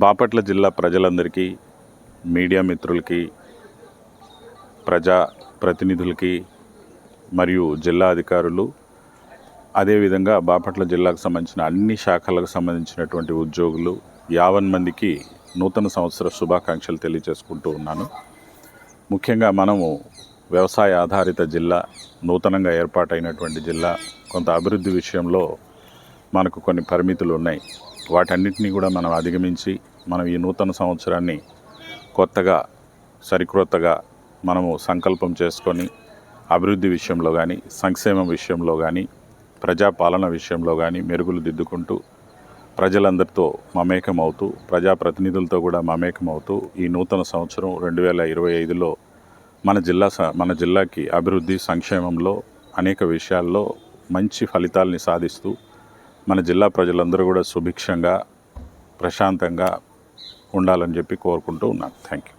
బాపట్ల జిల్లా ప్రజలందరికీ మీడియా మిత్రులకి ప్రజా ప్రతినిధులకి మరియు జిల్లా అధికారులు అదేవిధంగా బాపట్ల జిల్లాకు సంబంధించిన అన్ని శాఖలకు సంబంధించినటువంటి ఉద్యోగులు యావన్ మందికి నూతన సంవత్సర శుభాకాంక్షలు తెలియజేసుకుంటూ ఉన్నాను. ముఖ్యంగా మనము వ్యవసాయ ఆధారిత జిల్లా నూతనంగా ఏర్పాటైనటువంటి జిల్లా కొంత అభివృద్ధి విషయంలో మనకు కొన్ని పరిమితులు ఉన్నాయి వాటన్నిటినీ కూడా మనం అధిగమించి మనం ఈ నూతన సంవత్సరాన్ని కొత్తగా సరికొత్తగా మనము సంకల్పం చేసుకొని అభివృద్ధి విషయంలో కానీ సంక్షేమం విషయంలో కానీ ప్రజాపాలన విషయంలో కానీ మెరుగులు దిద్దుకుంటూ ప్రజలందరితో మమేకం అవుతూ ప్రజాప్రతినిధులతో కూడా మమేకం అవుతూ ఈ నూతన సంవత్సరం రెండు వేల ఇరవై ఐదులో మన జిల్లా స- మన జిల్లాకి అభివృద్ధి సంక్షేమంలో అనేక విషయాల్లో మంచి ఫలితాల్ని సాధిస్తూ మన జిల్లా ప్రజలందరూ కూడా సుభిక్షంగా ప్రశాంతంగా ఉండాలని చెప్పి కోరుకుంటూ ఉన్నాను. Thank you